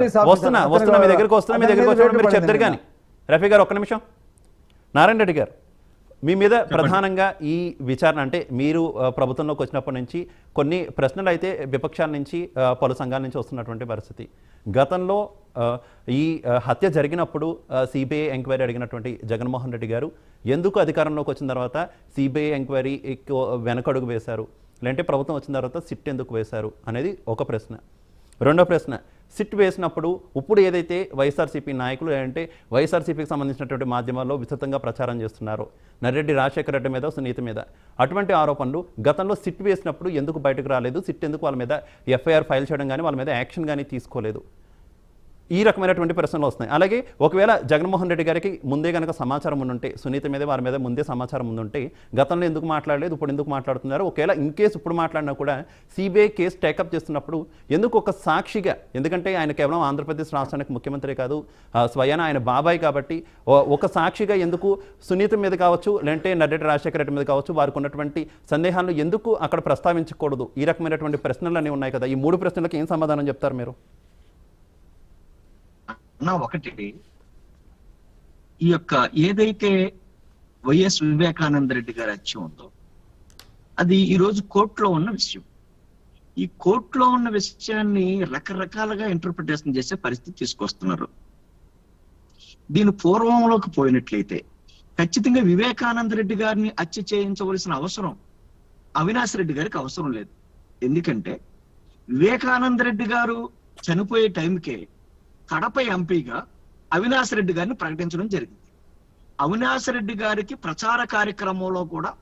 వస్తున్నా వస్తున్నా మీ దగ్గరికి వస్తున్నా మీ దగ్గరికి వచ్చినప్పుడు మీరు చెప్తారు కానీ. రఫీ గారు ఒక్క నిమిషం. నారాయణ రెడ్డి గారు మీ మీద ప్రధానంగా ఈ విచారణ అంటే మీరు ప్రభుత్వంలోకి వచ్చినప్పటి నుంచి కొన్ని ప్రశ్నలు అయితే విపక్షాల నుంచి పలు సంఘాల నుంచి వస్తున్నటువంటి పరిస్థితి. గతంలో ఈ హత్య జరిగినప్పుడు సిబిఐ ఎంక్వైరీ అడిగినటువంటి జగన్మోహన్ రెడ్డి గారు ఎందుకు అధికారంలోకి వచ్చిన తర్వాత సిబిఐ ఎంక్వైరీ ఎక్కువ వెనకడుగు వేశారు? లేదంటే ప్రభుత్వం వచ్చిన తర్వాత సిట్ ఎందుకు వేశారు? అనేది ఒక ప్రశ్న. రెండో ప్రశ్న సిట్ వేసినప్పుడు ఇప్పుడు ఏదైతే వైఎస్ఆర్సీపీ నాయకులు అంటే వైఎస్ఆర్సీపీకి సంబంధించినటువంటి మాధ్యమాల్లో విస్తృతంగా ప్రచారం చేస్తున్నారు. నర్రెడ్డి రాజశేఖర రెడ్డి మీద సునీత మీద. అటువంటి ఆరోపణలు గతంలో సిట్ వేసినప్పుడు ఎందుకు బయటకు రాలేదు? సిట్ ఎందుకు వాళ్ళ మీద ఎఫ్ఐఆర్ ఫైల్ చేయడం కానీ వాళ్ళ మీద యాక్షన్ కానీ తీసుకోలేదు. ఈ రకమైనటువంటి ప్రశ్నలు వస్తున్నాయి. అలాగే ఒకవేళ జగన్మోహన్ రెడ్డి గారికి ముందే కనుక సమాచారం ఉండుంటే సునీత మీద వారి మీద ముందే సమాచారం ఉంటే గతంలో ఎందుకు మాట్లాడలేదు ఇప్పుడు ఎందుకు మాట్లాడుతున్నారు? ఒకవేళ ఇన్ కేసు ఇప్పుడు మాట్లాడినా కూడా సిబిఐ కేసు టేకప్ చేస్తున్నప్పుడు ఎందుకు ఒక సాక్షిగా ఎందుకంటే ఆయన కేవలం ఆంధ్రప్రదేశ్ రాష్ట్రానికి ముఖ్యమంత్రి కాదు స్వయాన ఆయన బాబాయ్ కాబట్టి ఒక సాక్షిగా ఎందుకు సునీత మీద కావచ్చు లేదంటే నడ్రెడ్డి రాజశేఖర రెడ్డి మీద కావచ్చు వారికి ఉన్నటువంటి సందేహాలను ఎందుకు అక్కడ ప్రస్తావించకూడదు? ఈ రకమైనటువంటి ప్రశ్నలు అనేవి ఉన్నాయి కదా. ఈ మూడు ప్రశ్నలకు ఏం సమాధానం చెప్తారు మీరు? నా ఒకటి. ఈ యొక్క ఏదైతే వైఎస్ వివేకానంద రెడ్డి గారి హత్య ఉందో అది ఈరోజు కోర్టులో ఉన్న విషయం. ఈ కోర్టులో ఉన్న విషయాన్ని రకరకాలుగా ఇంటర్ప్రిటేషన్ చేసే పరిస్థితి తీసుకొస్తున్నారు. దీని పూర్వంలోకి పోయినట్లయితే ఖచ్చితంగా వివేకానంద రెడ్డి గారిని హత్య చేయించవలసిన అవసరం అవినాష్ రెడ్డి గారికి అవసరం లేదు. ఎందుకంటే వివేకానంద రెడ్డి గారు చనిపోయే టైంకే కడప ఎంపీగా అవినాష్ రెడ్డి గారిని ప్రకటించడం జరిగింది. అవినాష్ రెడ్డి గారికి ప్రచార కార్యక్రమంలో కూడా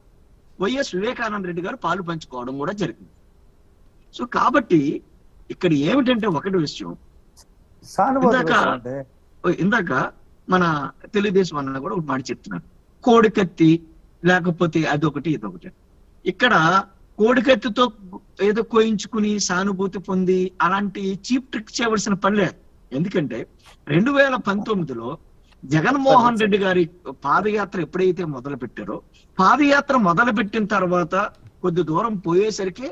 వైఎస్ వివేకానంద రెడ్డి గారు పాలు పంచుకోవడం కూడా జరిగింది. సో కాబట్టి ఇక్కడ ఏమిటంటే ఒకటి విషయం. ఇందాక- ఇందాక మన తెలుగుదేశం అన్న కూడా ఒక మాట చెప్తున్నారు కోడికత్తి లేకపోతే అదొకటి ఇదొకటి. ఇక్కడ కోడికత్తితో ఏదో కోయించుకుని సానుభూతి పొంది అలాంటి చీప్ ట్రిక్ చేయవలసిన పని లేదు. ఎందుకంటే రెండు వేల పంతొమ్మిదిలో జగన్మోహన్ రెడ్డి గారి పాదయాత్ర ఎప్పుడైతే మొదలు పెట్టారో పాదయాత్ర మొదలు పెట్టిన తర్వాత కొద్ది దూరం పోయేసరికి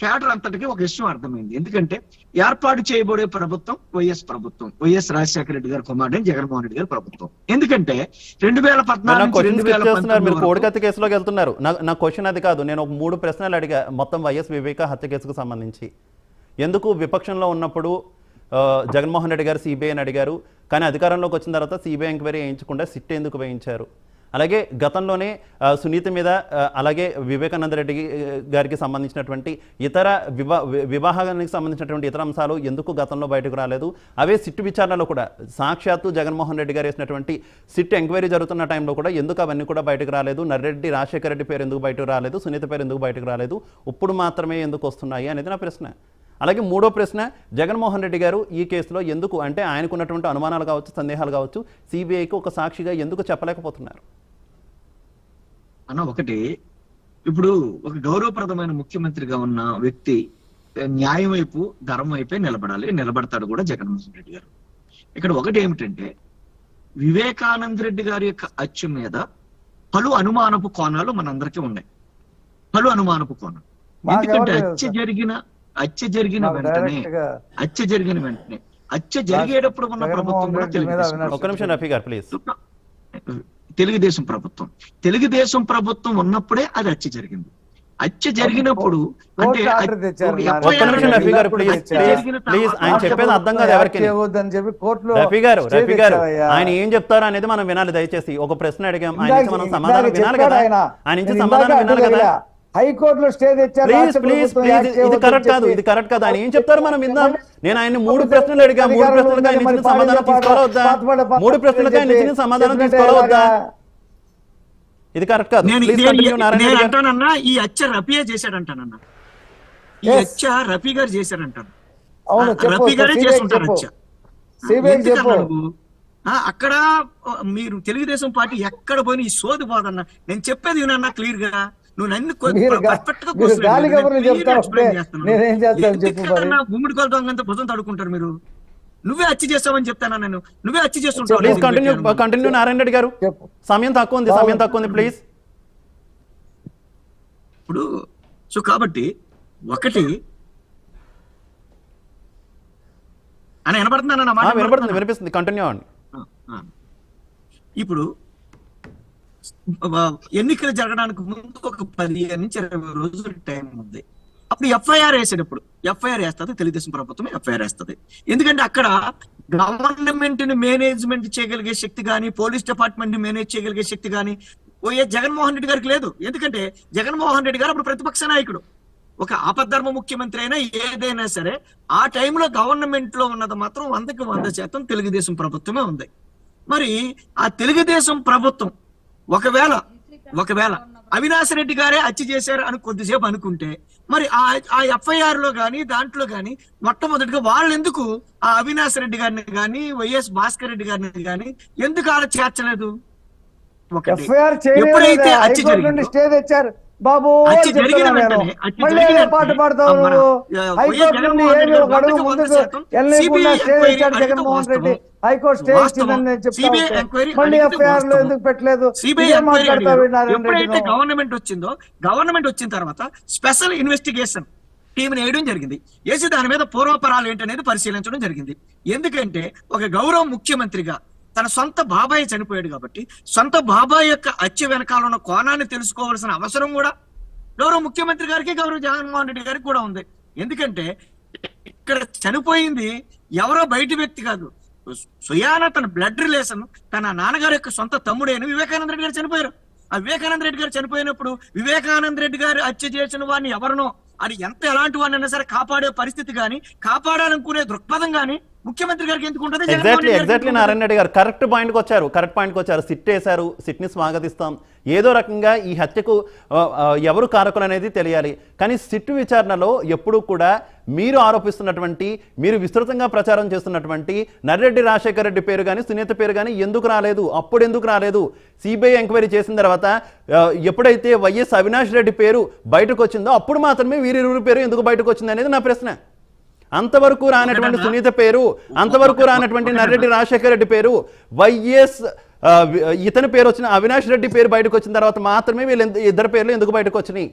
కేడర్ అంతటికి ఒక విషయం అర్థమైంది. ఎందుకంటే ఏర్పాటు చేయబడే ప్రభుత్వం వైఎస్ ప్రభుత్వం వైఎస్ రాజశేఖర రెడ్డి గారి కుమారుడు జగన్మోహన్ రెడ్డి గారి ప్రభుత్వం. ఎందుకంటే రెండు వేల పద్నాలుగు కేసులోకి వెళ్తున్నారు. నా క్వశ్చన్ అది కాదు. నేను ఒక మూడు ప్రశ్నలు అడిగా. మొత్తం వైఎస్ వివేక హత్య కేసుకు సంబంధించి. ఎందుకు విపక్షంలో ఉన్నప్పుడు జగన్మోహన్ రెడ్డి గారు సిబిఐని అడిగారు. కానీ అధికారంలోకి వచ్చిన తర్వాత సిబిఐ ఎంక్వైరీ వేయించకుండా సిట్ ఎందుకు వేయించారు? అలాగే గతంలోనే సునీత మీద అలాగే వివేకానంద రెడ్డి గారికి సంబంధించినటువంటి ఇతర వివా వి- వివాహానికి సంబంధించినటువంటి ఇతర అంశాలు ఎందుకు గతంలో బయటకు రాలేదు? అవే సిట్ విచారణలో కూడా సాక్షాత్తు జగన్మోహన్ రెడ్డి గారు వేసినటువంటి సిట్ ఎంక్వైరీ జరుగుతున్న టైంలో కూడా ఎందుకు అవన్నీ కూడా బయటకు రాలేదు? నర్రెడ్డి రాజశేఖర రెడ్డి పేరు ఎందుకు బయటకు రాలేదు? సునీత పేరు ఎందుకు బయటకు రాలేదు? ఇప్పుడు మాత్రమే ఎందుకు వస్తున్నాయి అనేది నా ప్రశ్న. అలాగే మూడో ప్రశ్న జగన్మోహన్ రెడ్డి గారు ఈ కేసులో ఎందుకు అంటే ఆయనకున్నటువంటి అనుమానాలు కావచ్చు సందేహాలు కావచ్చు సిబిఐకి ఒక సాక్షిగా ఎందుకు చెప్పలేకపోతున్నారు? అన్న ఒకటి ఇప్పుడు ఒక గౌరవప్రదమైన ముఖ్యమంత్రిగా ఉన్న వ్యక్తి న్యాయం వైపు ధర్మం వైపే నిలబడాలి నిలబడతాడు కూడా జగన్మోహన్ రెడ్డి గారు. ఇక్కడ ఒకటి ఏమిటంటే వివేకానంద రెడ్డి గారి యొక్క హత్య మీద పలు అనుమానపు కోణాలు మనందరికీ ఉన్నాయి. పలు అనుమానపు కోణాలు. ఎందుకంటే హత్య జరిగిన హత్య జరిగిన వెంటనే హత్య జరిగిన వెంటనే హత్య జరిగేటప్పుడు ఉన్న ప్రభుత్వం కూడా తెలుగుదేశం అవినాష్ ఒక్క నిమిషం రఫీ గారు ప్లీజ్ తెలుగుదేశం ప్రభుత్వం. తెలుగుదేశం ప్రభుత్వం ఉన్నప్పుడే అది హత్య జరిగింది. హత్య జరిగినప్పుడు అంటే చెప్పేది అర్థం కాదు ఎవరికి. చేయవద్దని చెప్పి కోర్టులో రఫీ గారు రఫీ గారు. ఆయన ఏం చెప్తారు అనేది మనం వినాలి. దయచేసి ఒక ప్రశ్న అడిగాం. ఆయన మనం సమాధానం వినాలి కదా? ఆయన. నుంచి సమాధానం వినాలి కదా. హైకోర్టులో స్టే తెచ్చారు కరెక్ట్ కాదు. ఇది కరెక్ట్ కాదు ఆయన ఏం చెప్తారు మనం విందాం నేను ఆయన మూడు ప్రశ్నలు అడిగా మూడు ప్రశ్నలకు ఆయన ఇచ్చిన సమాధానం పాడిన పాట- తీసుకోవాలా వద్దా పాత పాట- మూడు ప్రశ్నలకు ఆయన ఇచ్చిన సమాధానం చెప్పినట్టే తీసుకోవాలా వద్దా ఎలాగా? ఇది కరెక్ట్ కాదు నేను. అంటానన్నా ఈ హత్య రఫీయే చేశాడంటానన్నా ఈ. హత్య రఫీ గారు చేశారంటాను రఫీ గారే నువ్వు? ఆ, అక్కడ మీరు తెలుగుదేశం పార్టీ ఎక్కడ పోయినా ఈ సోది పోదన్నా నేను చెప్పేది వినన్నా క్లియర్గా నువ్వు నన్ను మీరు గా-. గుమ్మడి భుజం తడుకుంటారు మీరు. నువ్వే హత్య చేస్తావని చెప్తానా నేను నువ్వే హత్య చేస్తుంటావు కంటిన్యూ. కంటిన్యూ నారాయణ రెడ్డి గారు. సమయం తక్కువ ఉంది సమయం తక్కువ ఉంది ప్లీజ్ ఇప్పుడు సో కాబట్టి ఒకటి అని వినపడుతుందా వినపడుతుంది? వినిపిస్తుంది. కంటిన్యూ అవ్వండి. ఇప్పుడు ఎన్నికలు జరగడానికి ముందు ఒక పదిహేను నుంచి ఇరవై రోజులు టైం ఉంది. అప్పుడు ఎఫ్ఐఆర్ వేసేటప్పుడు ఎఫ్ఐఆర్ వేస్తుంది తెలుగుదేశం ప్రభుత్వం ఎఫ్ఐఆర్ వేస్తుంది. ఎందుకంటే అక్కడ గవర్నమెంట్ని మేనేజ్మెంట్ చేయగలిగే శక్తి కానీ పోలీస్ డిపార్ట్మెంట్ని మేనేజ్ చేయగలిగే శక్తి కానీ ఓఏ జగన్మోహన్ రెడ్డి గారికి లేదు. ఎందుకంటే జగన్మోహన్ రెడ్డి గారు అప్పుడు ప్రతిపక్ష నాయకుడు. ఒక ఆపద్ధర్మ ముఖ్యమంత్రి అయినా ఏదైనా సరే ఆ టైంలో గవర్నమెంట్లో ఉన్నది మాత్రం వందకి వంద శాతం తెలుగుదేశం ప్రభుత్వమే ఉంది. మరి ఆ తెలుగుదేశం ప్రభుత్వం ఒకవేళ ఒకవేళ అవినాష్ రెడ్డి గారే హత్య చేశారు అని కొద్దిసేపు అనుకుంటే మరి ఆ ఆ ఎఫ్ఐఆర్లో గాని దాంట్లో గాని మొట్టమొదటిగా వాళ్ళు ఎందుకు ఆ అవినాష్ రెడ్డి గారిని గాని వైఎస్ భాస్కర్ రెడ్డి గారిని గాని ఎందుకు ఆడ చేర్చలేదు? ఎఫ్ఐఆర్ ఎప్పుడైతే హత్య జరిగిందో, స్టే తెచ్చారు. బాబు పాట పాడతావు హైకోర్టు నుండి జగన్మోహన్ ఏమి రెడ్డి ఒక అడుగు ముందుకు జగన్మోహన్. High court stay. ఇచ్చిందని మళ్ళీ ఎఫ్ఐఆర్లో. ఎందుకు పెట్టలేదు? ఎప్పుడైతే గవర్నమెంట్ వచ్చిందో గవర్నమెంట్ వచ్చిన తర్వాత స్పెషల్ ఇన్వెస్టిగేషన్ టీం వేయడం జరిగింది. వేసి దాని మీద పూర్వపరాలు ఏంటనేది పరిశీలించడం జరిగింది. ఎందుకంటే ఒక గౌరవ ముఖ్యమంత్రిగా తన సొంత బాబాయ్ చనిపోయాడు కాబట్టి సొంత బాబాయ్ యొక్క హత్య వెనకాల ఉన్న కోణాన్ని తెలుసుకోవాల్సిన అవసరం కూడా గౌరవ ముఖ్యమంత్రి గారికి గౌరవ జగన్మోహన్ రెడ్డి గారికి కూడా ఉంది. ఎందుకంటే ఇక్కడ చనిపోయింది ఎవరో బయటి వ్యక్తి కాదు. సుయాన తన బ్లడ్ రిలేషన్ తన నాన్నగారి యొక్క సొంత తమ్ముడైన వివేకానంద రెడ్డి గారు చనిపోయారు. ఆ వివేకానంద రెడ్డి గారు చనిపోయినప్పుడు వివేకానంద రెడ్డి గారు హత్య చేసిన వాడిని ఎవరినో అది ఎంత ఎలాంటి వాడినైనా సరే కాపాడే పరిస్థితి కానీ కాపాడాలనుకునే దృక్పథం కానీ ముఖ్యమంత్రి గారికి ఎందుకు ఉంటుంది? ఎగ్జాక్ట్లీ ఎగ్జాక్ట్లీ నారాయణ రెడ్డి గారు. కరెక్ట్ పాయింట్కి వచ్చారు కరెక్ట్ పాయింట్కి వచ్చారు. సిట్ వేశారు సిట్ని స్వాగతిస్తాం. ఏదో రకంగా ఈ హత్యకు ఎవరు కారకులు అనేది తెలియాలి. కానీ సిట్ విచారణలో ఎప్పుడూ కూడా మీరు ఆరోపిస్తున్నటువంటి మీరు విస్తృతంగా ప్రచారం చేస్తున్నటువంటి నర్రెడ్డి రాజశేఖర రెడ్డి పేరు కానీ సునీత పేరు కానీ ఎందుకు రాలేదు? అప్పుడు ఎందుకు రాలేదు? సిబిఐ ఎంక్వైరీ చేసిన తర్వాత ఎప్పుడైతే వైఎస్ అవినాష్ రెడ్డి పేరు బయటకు వచ్చిందో అప్పుడు మాత్రమే వీరిరువురి పేరు ఎందుకు బయటకు వచ్చింది అనేది నా ప్రశ్న. అంతవరకు రానటువంటి? సునీత పేరు అంతవరకు రానటువంటి? నర్రెడ్డి రాజశేఖర రెడ్డి పేరు వైఎస్ ఇతని పేరు వచ్చిన అవినాష్ రెడ్డి పేరు బయటకు వచ్చిన తర్వాత మాత్రమే వీళ్ళు ఇద్దరు పేర్లు ఎందుకు బయటకు వచ్చినాయి?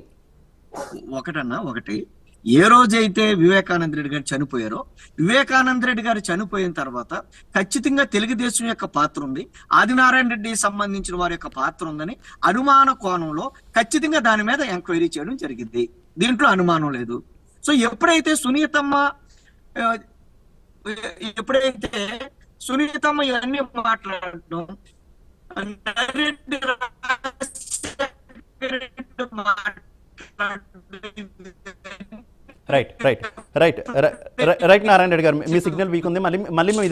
ఒకటన్నా ఒకటి. ఏ రోజైతే వివేకానంద రెడ్డి గారు చనిపోయారో వివేకానంద రెడ్డి గారు చనిపోయిన తర్వాత ఖచ్చితంగా తెలుగుదేశం యొక్క పాత్ర ఉంది. ఆదినారాయణ రెడ్డి సంబంధించిన వారి యొక్క పాత్ర ఉందని అనుమాన కోణంలో ఖచ్చితంగా దాని మీద ఎంక్వైరీ చేయడం జరిగింది. దీంట్లో అనుమానం లేదు. సో ఎప్పుడైతే సునీతమ్మ ఎప్పుడైతే సునీతమ్మ ఇవన్నీ మాట్లాడడం right right right right Narayana Reddy garu మీ సిగ్నల్ వీక్ ఉంది. మళ్ళీ మళ్ళీ మీ